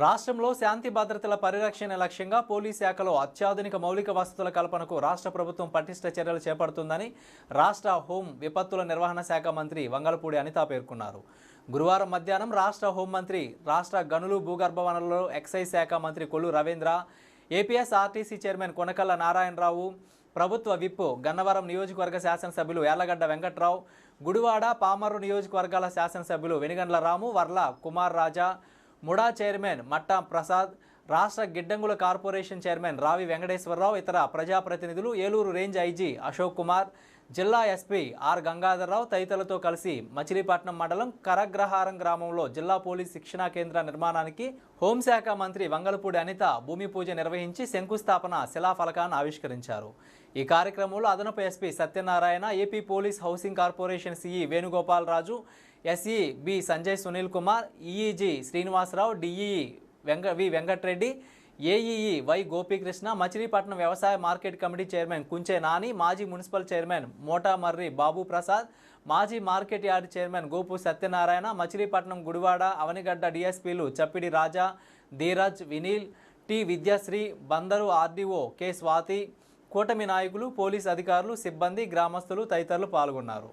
రాష్ట్రంలో శాంతి భద్రతల పరిరక్షణ లక్ష్యంగా పోలీస్ శాఖలో అత్యాధునిక మౌలిక వసతుల కల్పనకు రాష్ట్ర ప్రభుత్వం పటిష్ట చర్యలు చేపడుతుందని రాష్ట్ర హోం విపత్తుల నిర్వహణ శాఖ మంత్రి వంగలపూడి అనిత పేర్కొన్నారు. గురువారం మధ్యాహ్నం రాష్ట్ర హోంమంత్రి రాష్ట్ర గనులు భూగర్భ వనరులు ఎక్సైజ్ శాఖ మంత్రి కొల్లు రవీంద్ర ఏపీఎస్ఆర్టీసీ చైర్మన్ కొనకల్ల నారాయణరావు ప్రభుత్వ విప్ గన్నవరం నియోజకవర్గ శాసనసభ్యులు యార్లగడ్డ వెంకట్రావు గుడివాడ పామర్రు నియోజకవర్గాల శాసనసభ్యులు వెనుగండ్ల రాము వర్ల కుమార్ రాజా ముడా చైర్మన్ మట్టా ప్రసాద్ రాష్ట్ర గిడ్డంగుల కార్పొరేషన్ చైర్మన్ రావి వెంకటేశ్వరరావు ఇతర ప్రజాప్రతినిధులు ఏలూరు రేంజ్ ఐజీ అశోక్ కుమార్ జిల్లా ఎస్పీ ఆర్ గంగాధర్రావు తదితరులతో కలిసి మచిలీపట్నం మండలం కరగ్రహారం గ్రామంలో జిల్లా పోలీస్ శిక్షణా కేంద్ర నిర్మాణానికి హోంశాఖ మంత్రి వంగలపూడి అనిత భూమి పూజ నిర్వహించి శంకుస్థాపన శిలాఫలకాన్ని ఆవిష్కరించారు. ఈ కార్యక్రమంలో అదనపు SP Satyanarayana AP police housing corporation CE Venugopal Raju SE B Sanjay Sunil Kumar EE G Srinivasa Rao DEE వెంక V Venkat Reddy AEE Y Gopikrishna Machilipatnam వ్యవసాయ market committee chairman Kunche Nani మాజీ municipal chairman Mota Marri Babu Prasad మాజీ market yard chairman Gopu Satyanarayana Machilipatnam Gudivada Avanigadda డిఎస్పీలు Chappidi Raja Dheeraj Vineel T Vidyasri Bandar RDO K Swathi కూటమి నాయకులు police అధికారులు సిబ్బంది గ్రామస్తులు తదితరులు పాల్గొన్నారు.